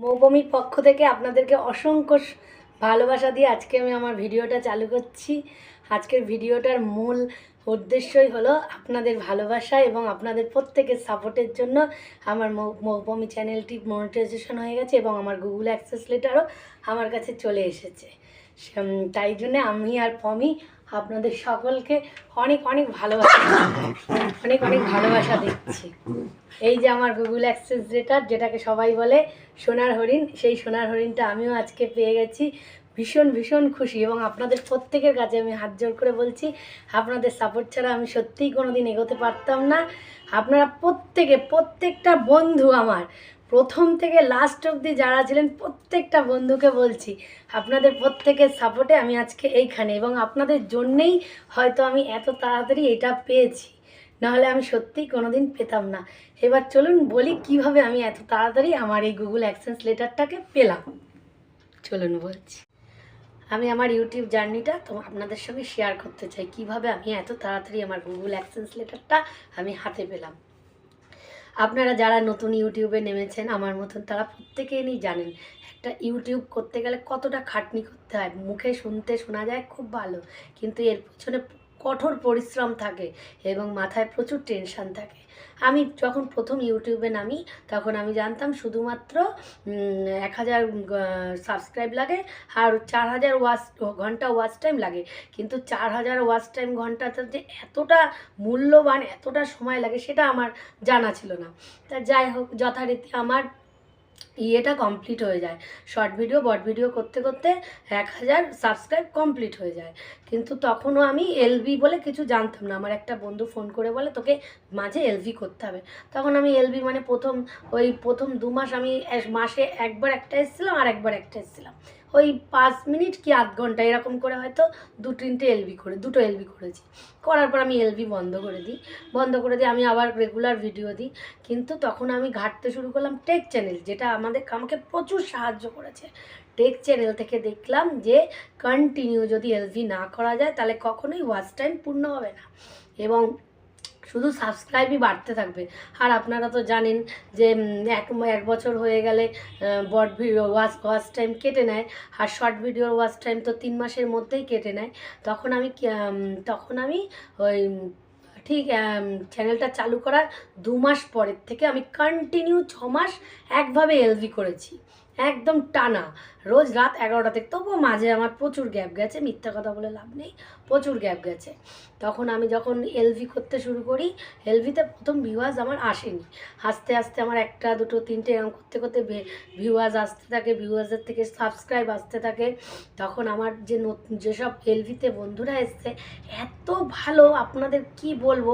মৌবমির পক্ষ থেকে আপনাদেরকে অসংখ্য ভালোবাসা দিয়ে আজকে আমি আমার ভিডিওটা চালু করছি। আজকের ভিডিওটার মূল উদ্দেশ্যই হলো আপনাদের ভালোবাসা এবং আপনাদের প্রত্যেকের সাপোর্টের জন্য আমার মৌবমি চ্যানেলটি মনিটাইজেশন হয়ে গেছে এবং আমার গুগল অ্যাক্সেস লেটারও আমার কাছে চলে এসেছে। তাই জন্য আমি আর পমি আপনাদের সকলকে অনেক অনেক ভালোবাসা অনেক অনেক ভালোবাসা দিচ্ছি এই যে আমার গুগল অ্যাক্সেস লেটার যেটাকে সবাই বলে সোনার হরিণ, সেই সোনার হরিণটা আমিও আজকে পেয়ে গেছি। ভীষণ ভীষণ খুশি এবং আপনাদের প্রত্যেকের কাছে আমি হাত জোর করে বলছি, আপনাদের সাপোর্ট ছাড়া আমি সত্যিই কোনো দিন এগোতে পারতাম না। আপনারা প্রত্যেকে, প্রত্যেকটা বন্ধু আমার প্রথম থেকে লাস্ট অবধি যারা ছিলেন, প্রত্যেকটা বন্ধুকে বলছি, আপনাদের প্রত্যেকের সাপোর্টে আমি আজকে এইখানে এবং আপনাদের জন্যেই হয়তো আমি এত তাড়াতাড়ি এটা পেয়েছি। নাহলে আমি সত্যিই কোনোদিন পেতাম না। এবার চলুন বলি কীভাবে আমি এত তাড়াতাড়ি আমার এই গুগল অ্যাক্সেন্স লেটারটাকে পেলাম। চলুন বলছি। আমি আমার ইউটিউব জার্নিটা তো আপনাদের সঙ্গে শেয়ার করতে চাই। কীভাবে আমি এত তাড়াতাড়ি আমার গুগল অ্যাক্সেন্স লেটারটা আমি হাতে পেলাম? আপনারা যারা নতুন ইউটিউবে নেমেছেন, আমার মতন তারা প্রত্যেকেই জানেন, একটা ইউটিউব করতে গেলে কতটা খাটনি করতে হয়। মুখে শুনতে শোনা যায় খুব ভালো, কিন্তু এর পিছনে কঠোর পরিশ্রম থাকে এবং মাথায় প্রচুর টেনশন থাকে। আমি যখন প্রথম ইউটিউবে নামি, তখন আমি জানতাম শুধুমাত্র এক হাজার সাবস্ক্রাইব লাগে আর চার হাজার ওয়াচ ঘণ্টা ওয়াচ টাইম লাগে। কিন্তু চার হাজার ওয়াচ টাইম ঘন্টাতে যে এতটা মূল্যবান, এতটা সময় লাগে, সেটা আমার জানা ছিল না। তা যাই হোক, যথারীতি আমার ইয়েটা কমপ্লিট হয়ে যায়। শর্ট ভিডিও বট ভিডিও করতে করতে এক হাজার সাবস্ক্রাইব কমপ্লিট হয়ে যায়। কিন্তু তখনও আমি এলবি বলে কিছু জানতাম না। আমার একটা বন্ধু ফোন করে বলে, তোকে মাঝে এলবি করতে হবে। তখন আমি এলবি মানে প্রথম, ওই প্রথম দু মাস আমি মাসে একবার একটা এসেছিলাম, আর একবার একটা এসেছিলাম। ওই পাঁচ মিনিট কি আধ ঘণ্টা এরকম করে হয়তো দু তিনটে এলবি করে, দুটো এলবি করেছি। করার পর আমি এলবি বন্ধ করে দিই। বন্ধ করে দিয়ে আমি আবার রেগুলার ভিডিও দিই। কিন্তু তখন আমি ঘাঁটতে শুরু করলাম টেক চ্যানেল যেটা আমাদের আমাকে প্রচুর সাহায্য করেছে। টেক চ্যানেল থেকে দেখলাম যে কন্টিনিউ যদি এলভি না করা যায়, তাহলে কখনোই ওয়াচ টাইম পূর্ণ হবে না। এবং শুধু সাবস্ক্রাইবই বাড়তে থাকবে। আর আপনারা তো জানেন যে এক এক বছর হয়ে গেলে বড ভিডিও ওয়াচ ওয়াচ টাইম কেটে নেয়। আর শর্ট ভিডিওর ওয়াচ টাইম তো তিন মাসের মধ্যেই কেটে নেয়। তখন আমি তখন আমি ওই ঠিক চ্যানেলটা চালু করার দু মাস পরের থেকে আমি কন্টিনিউ ছ মাস একভাবে এলভি করেছি। একদম টানা। রোজ রাত এগারোটা থেকে তবুও মাঝে আমার প্রচুর গ্যাপ গেছে, মিথ্যা কথা বলে লাভ নেই, প্রচুর গ্যাপ গেছে। তখন আমি যখন এলভি করতে শুরু করি এলভিতে প্রথম ভিউয়ার্স আমার আসেনি। আস্তে আস্তে আমার একটা, দুটো, তিনটে, এরকম করতে করতে ভিউয়ার্স আসতে থাকে ভিউয়ার্সের থেকে সাবস্ক্রাইব আসতে থাকে। তখন আমার যে নতুন, যেসব এলভিতে বন্ধুরা এসছে, এত ভালো, আপনাদের কি বলব?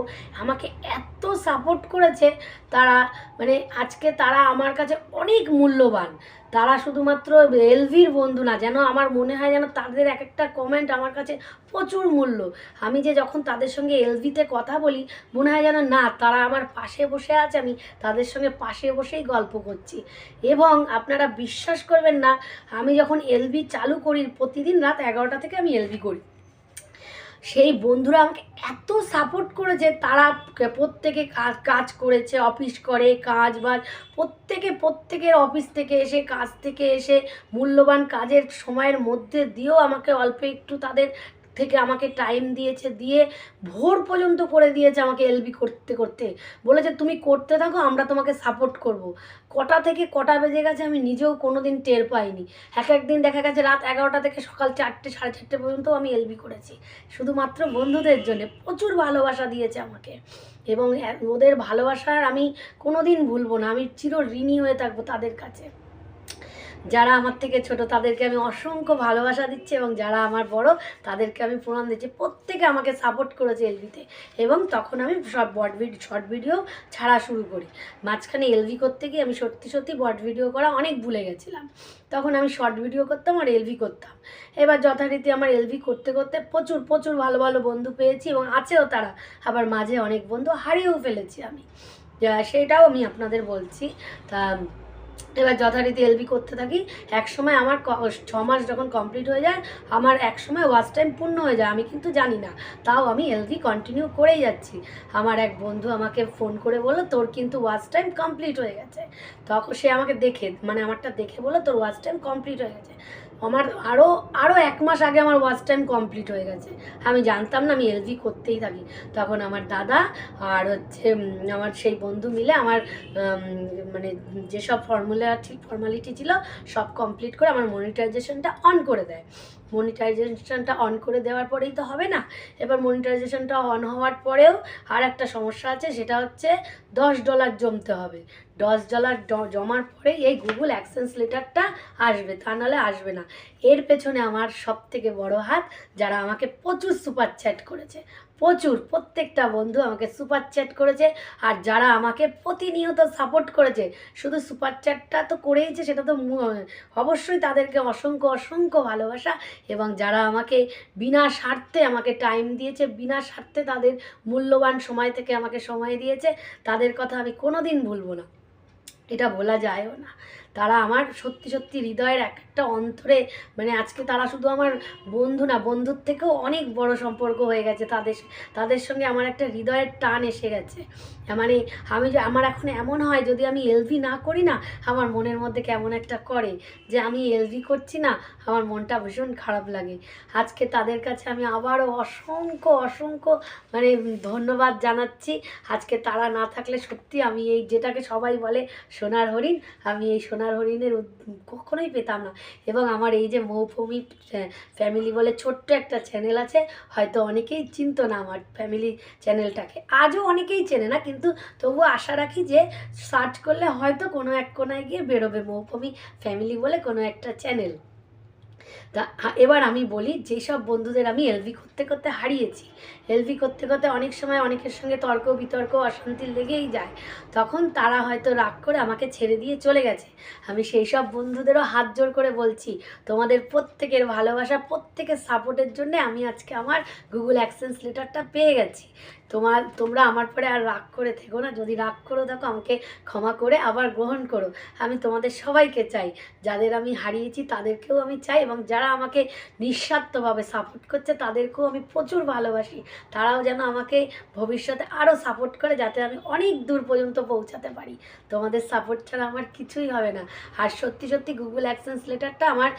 আমাকে এত সাপোর্ট করেছে, তারা মানে আজকে তারা আমার কাছে অনেক মূল্যবান। তারা শুধুমাত্র এলভির বন্ধু না, যেন আমার মনে হয় যেন তাদের এক একটা কমেন্ট আমার কাছে প্রচুর মূল্য। আমি যে যখন তাদের সঙ্গে এলভিতে কথা বলি, মনে হয় যেন না, তারা আমার পাশে বসে আছে, আমি তাদের সঙ্গে পাশে বসেই গল্প করছি। এবং আপনারা বিশ্বাস করবেন না, আমি যখন এলভি চালু করি, প্রতিদিন রাত এগারোটা থেকে আমি এলভি করি। সেই বন্ধুরা আমাকে এত সাপোর্ট করেছে, তারা প্রত্যেকে কাজ কাজ করেছে অফিস করে, কাজ বাজ, প্রত্যেকে, প্রত্যেকের অফিস থেকে এসে, কাজ থেকে এসে, মূল্যবান কাজের সময়ের মধ্যে দিয়েও আমাকে অল্প একটু তাদের থেকে আমাকে টাইম দিয়েছে, দিয়ে ভোর পর্যন্ত করে দিয়েছে আমাকে এলবি করতে করতে। বলেছে, তুমি করতে থাকো, আমরা তোমাকে সাপোর্ট করব। কটা থেকে কটা বেজে গেছে আমি নিজেও কোনো দিন টের পাইনি। এক একদিন দেখা গেছে রাত এগারোটা থেকে সকাল চারটে, সাড়ে চারটে পর্যন্ত আমি এলবি করেছি। শুধুমাত্র বন্ধুদের জন্য, প্রচুর ভালোবাসা দিয়েছে আমাকে। এবং ওদের ভালোবাসার আমি কোনো দিন ভুলবো না, আমি চির ঋণী হয়ে থাকব তাদের কাছে। যারা আমার থেকে ছোট, তাদেরকে আমি অসংখ্য ভালোবাসা দিচ্ছি এবং যারা আমার বড়, তাদেরকে আমি প্রণাম দিচ্ছি। প্রত্যেকে আমাকে সাপোর্ট করেছে এলভিতে এবং তখন আমি সব বট ভিডিও শর্ট ভিডিও ছাড়া শুরু করি। মাঝখানে এলভি করতে গিয়ে আমি সত্যি সত্যি বট ভিডিও করা অনেক ভুলে গেছিলাম। তখন আমি শর্ট ভিডিও করতাম আর এলভি করতাম। এবার যথারীতি আমার এলভি করতে করতে প্রচুর প্রচুর ভালো ভালো বন্ধু পেয়েছি এবং আছেও তারা। আবার মাঝে অনেক বন্ধু হারিয়েও ফেলেছি আমি। সেটাও আমি আপনাদের বলছি। তা এবার যথারীতি এলবি করতে থাকি। এক সময় আমার ছ মাস যখন কমপ্লিট হয়ে যায়, আমার এক সময় ওয়াচ টাইম পূর্ণ হয়ে যায়, আমি কিন্তু জানি না। তাও আমি এলবি কন্টিনিউ করেই যাচ্ছি। আমার এক বন্ধু আমাকে ফোন করে বলো তোর কিন্তু ওয়াচ টাইম কমপ্লিট হয়ে গেছে। তখন সে আমাকে দেখে মানে আমারটা দেখে বলো তোর ওয়াচ টাইম কমপ্লিট হয়ে গেছে। আমার আরও আরও এক মাস আগে আমার ওয়াচ টাইম কমপ্লিট হয়ে গেছে। আমি জানতাম না আমি এলজি করতেই থাকি। তখন আমার দাদা আর হচ্ছে আমার সেই বন্ধু মিলে আমার মানে যেসব ফর্মুলা ঠিক ফর্মালিটি ছিল, সব কমপ্লিট করে আমার মনিটাইজেশনটা অন করে দেয়। মনিটাইজেশনটা অন করে দেওয়ার পরেই তো হবে না। এবার মনিটাইজেশনটা অন হওয়ার পরেও আর একটা সমস্যা আছে, সেটা হচ্ছে দশ ডলার জমতে হবে। দশ ডলার জমার পরে এই গুগল অ্যাকসেন্স লেটারটা আসবে, তা নাহলে আসবে না। এর পেছনে আমার সব থেকে বড় হাত, যারা আমাকে প্রচুর সুপার চ্যাট করেছে। প্রচুর, প্রত্যেকটা বন্ধু আমাকে সুপার চ্যাট করেছে আর যারা আমাকে প্রতিনিয়ত সাপোর্ট করেছে, শুধু সুপার চ্যাটটা তো করেইছে সেটা তো অবশ্যই তাদেরকে অসংখ্য অসংখ্য ভালোবাসা এবং যারা আমাকে বিনা স্বার্থে আমাকে টাইম দিয়েছে, বিনা স্বার্থে তাদের মূল্যবান সময় থেকে আমাকে সময় দিয়েছে, তাদের কথা আমি কোনো দিন ভুলবো না। এটা বলা যায়ও না। তারা আমার সত্যি সত্যি হৃদয়ের এক একটা অন্তরে মানে আজকে তারা শুধু আমার বন্ধু না, বন্ধুর থেকেও অনেক বড় সম্পর্ক হয়ে গেছে। তাদের তাদের সঙ্গে আমার একটা হৃদয়ের টান এসে গেছে। মানে আমি যে, আমার এখন এমন হয় যদি আমি এলভি না করি না, আমার মনের মধ্যে কেমন একটা করে যে আমি এলভি করছি না, আমার মনটা ভীষণ খারাপ লাগে। আজকে তাদের কাছে আমি আবারও অসংখ্য অসংখ্য মানে ধন্যবাদ জানাচ্ছি। আজকে তারা না থাকলে সত্যি আমি এই যেটাকে সবাই বলে সোনার হরিণ, আমি এই সোনার হরিণের কখনোই পেতাম না। এবং আমার এই যে মৌভূমি ফ্যামিলি বলে ছোট্ট একটা চ্যানেল আছে, হয়তো অনেকেই চিনত না আমার ফ্যামিলি চ্যানেলটাকে আজও অনেকেই চেনে না, কিন্তু তবু আশা রাখি যে সার্চ করলে হয়তো কোনো এক কোনায় গিয়ে বেরোবে মৌভূমি ফ্যামিলি বলে কোনো একটা চ্যানেল তা এবার আমি বলি, যেসব বন্ধুদের আমি এলভি করতে করতে হারিয়েছি এলভি করতে করতে অনেক সময় অনেকের সঙ্গে তর্ক, বিতর্ক, অশান্তি লেগেই যায়। তখন তারা হয়তো রাগ করে আমাকে ছেড়ে দিয়ে চলে গেছে। আমি সেই সব বন্ধুদেরও হাত জোর করে বলছি, তোমাদের প্রত্যেকের ভালোবাসা, প্রত্যেকের সাপোর্টের জন্য আমি আজকে আমার গুগল অ্যাক্সেন্স লেটারটা পেয়ে গেছি। তোমার, তোমরা আমার পরে আর রাগ করে থেকো না। যদি রাগ করো, দেখো আমাকে ক্ষমা করে আবার গ্রহণ করো। আমি তোমাদের সবাইকে চাই। যাদের আমি হারিয়েছি, তাদেরকেও আমি চাই এবং যারা আমাকে নিঃস্বার্থভাবে সাপোর্ট করছে, তাদেরকেও আমি প্রচুর ভালোবাসি। তারাও যেন আমাকে ভবিষ্যতে আরও সাপোর্ট করে, যাতে আমি অনেক দূর পর্যন্ত পৌঁছাতে পারি। তোমাদের সাপোর্ট ছাড়া আমার কিছুই হবে না। আর সত্যি সত্যি গুগল অ্যাক্সেন্স লেটারটা আমার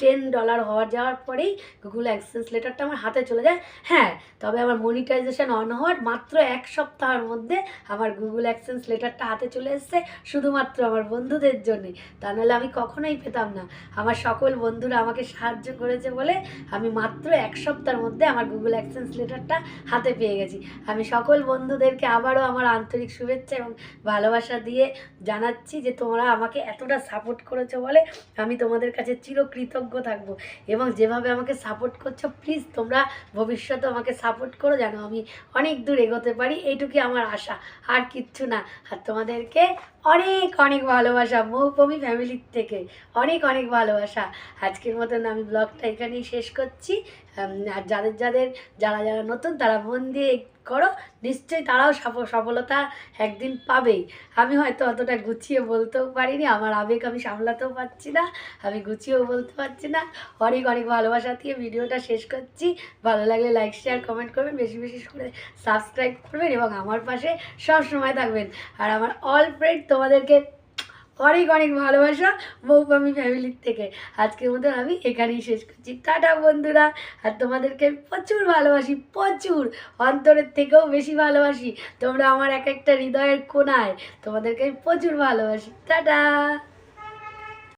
টেন ডলার হওয়ার যাওয়ার পরেই গুগল অ্যাক্সেন্স লেটারটা আমার হাতে চলে যায়। হ্যাঁ তবে আমার মনিটাইজেশন অন হওয়ার মাত্র এক সপ্তাহের মধ্যে আমার গুগল অ্যাক্সেন্স লেটারটা হাতে চলে এসছে, শুধুমাত্র আমার বন্ধুদের জন্যে। তা নাহলে আমি কখনোই পেতাম না। আমার সকল বন্ধুরা আমাকে সাহায্য করেছে বলে আমি মাত্র এক সপ্তাহের মধ্যে আমার গুগল অ্যাক্সেন্স লেটারটা হাতে পেয়ে গেছি। আমি সকল বন্ধুদেরকে আবারও আমার আন্তরিক শুভেচ্ছা এবং ভালোবাসা দিয়ে জানাচ্ছি যে তোমরা আমাকে এতটা সাপোর্ট করেছ বলে আমি তোমাদের কাছে চিরকৃতজ্ঞ থাকব। এবং যেভাবে আমাকে সাপোর্ট করছ প্লিজ তোমরা ভবিষ্যতে আমাকে সাপোর্ট করো যেন আমি অনেক দূর এগোতে পারি, এইটুকুই আমার আশা। আর কিচ্ছু না। আর তোমাদেরকে অনেক অনেক ভালোবাসা, মৌপমি ফ্যামিলির থেকে। অনেক অনেক ভালোবাসা। আজকের মতন আমি ব্লগটা এখানেই শেষ করছি। আর যাদের যাদের, যারা যারা নতুন, তারা মন দিয়ে করো। নিশ্চয়ই তারাও সফ- সফলতা একদিন পাবেই। আমি হয়তো অতটা গুছিয়ে বলতেও পারিনি, আমার আবেগ আমি সামলাতেও পারছি না, আমি গুছিয়েও বলতে পারছি না। অনেক অনেক ভালোবাসা দিয়ে ভিডিওটা শেষ করছি। ভালো লাগলে লাইক শেয়ার কমেন্ট করবেন, বেশি বেশি করে সাবস্ক্রাইব করবেন এবং আমার পাশে সব সময় থাকবেন। আর আমার অল ফ্রেন্ড তোমাদেরকে অনেক অনেক ভালোবাসা মৌপামি ফ্যামিলির থেকে। আজকের মতো আমি এখানেই শেষ করছি। টাটা বন্ধুরা। আর তোমাদেরকে প্রচুর ভালোবাসি, প্রচুর। অন্তরের থেকেও বেশি ভালোবাসি। তোমরা আমার এক একটা হৃদয়ের কোনায় তোমাদেরকে প্রচুর ভালোবাসি। টাটা!